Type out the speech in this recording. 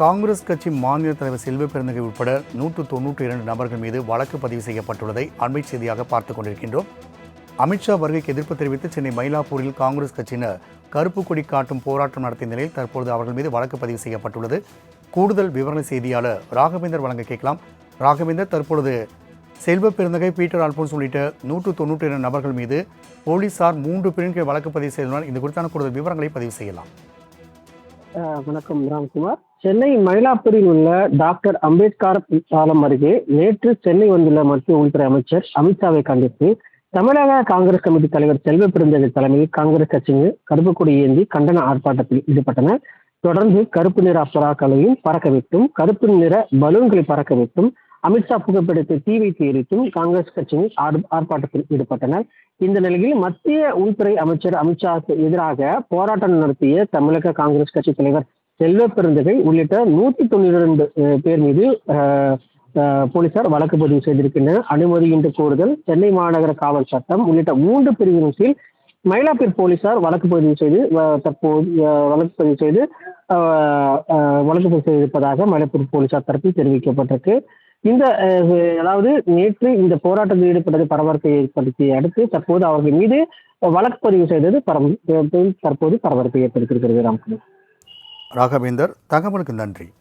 காங்கிரஸ் கட்சி மாநில தலைவர் செல்வ பெருந்தகை உட்பட நூற்று தொன்னூற்றி இரண்டு நபர்கள் மீது வழக்கு பதிவு செய்யப்பட்டுள்ளதை அண்மை செய்தியாக பார்த்துக் கொண்டிருக்கின்றோம். அமித்ஷா வருகைக்கு எதிர்ப்பு தெரிவித்து சென்னை மயிலாப்பூரில் காங்கிரஸ் கட்சியினர் கருப்பு கொடி காட்டும் போராட்டம் நடத்திய நிலையில் தற்போது அவர்கள் மீது வழக்கு பதிவு செய்யப்பட்டுள்ளது. கூடுதல் விவரண செய்தியாளர் ராகவேந்தர் வழங்க கேட்கலாம். ராகவேந்தர் தற்பொழுது செல்வ பெருந்தகை பீட்டர் அல்போன்ஸ் உள்ளிட்ட நூற்று தொன்னூற்றி இரண்டு நபர்கள் மீது போலீசார் மூன்று பிரிவுகள் வழக்கு பதிவு செய்துள்ளனர். இது குறித்தான கூடுதல் விவரங்களை பதிவு செய்யலாம். வணக்கம் ராம்குமார். சென்னை மயிலாப்பூரில் உள்ள டாக்டர் அம்பேத்கர் சாலம் அருகே நேற்று சென்னை வந்துள்ள மத்திய உள்துறை அமைச்சர் அமித்ஷாவை கண்டித்து தமிழக காங்கிரஸ் கமிட்டி தலைவர் செல்வ பெருந்தகை தலைமையில் காங்கிரஸ் கட்சியினர் கருப்பு கொடி ஏந்தி கண்டன ஆர்ப்பாட்டத்தில் ஈடுபட்டனர். தொடர்ந்து கருப்பு நிற பராக்களையும் பறக்க விட்டும் கருப்பு நிற பலூன்களை பறக்க விட்டும் அமித்ஷா புகைப்படத்தை தீ வைத்து எரித்தும் காங்கிரஸ் கட்சியினர் ஆர்- ஆர்ப்பாட்டத்தில் ஈடுபட்டனர். இந்த நிலையில் மத்திய உள்துறை அமைச்சர் அமித்ஷாவுக்கு எதிராக போராட்டம் நடத்திய தமிழக காங்கிரஸ் கட்சி தலைவர் செல்வ பெருந்தகை உள்ளிட்ட நூத்தி தொண்ணூறு ரெண்டு பேர் மீது போலீசார் வழக்கு பதிவு செய்திருக்கின்றனர். அனுமதியின்றி கூறுதல் சென்னை மாநகர காவல் சட்டம் உள்ளிட்ட மூன்று பிரிவின் கீழ் மயிலாப்பூர் போலீசார் வழக்கு பதிவு செய்து வ- தற்போது வழக்கு பதிவு செய்து வழக்கு பதிவு செய்திருப்பதாக மயிலாப்பூர் போலீசார் தரப்பில் தெரிவிக்கப்பட்டிருக்கு. இந்த அதாவது நேற்று இந்த போராட்டத்தில் ஈடுபட்டது பரபரப்பை ஏற்படுத்திய அடுத்து தற்போது அவர்கள் மீது வழக்கு பதிவு செய்தது பரம் தற்போது பரபரப்பை ஏற்படுத்தியிருக்கிறது. ராம்குமார். ராகவேந்தர் தகவலுக்கு நன்றி.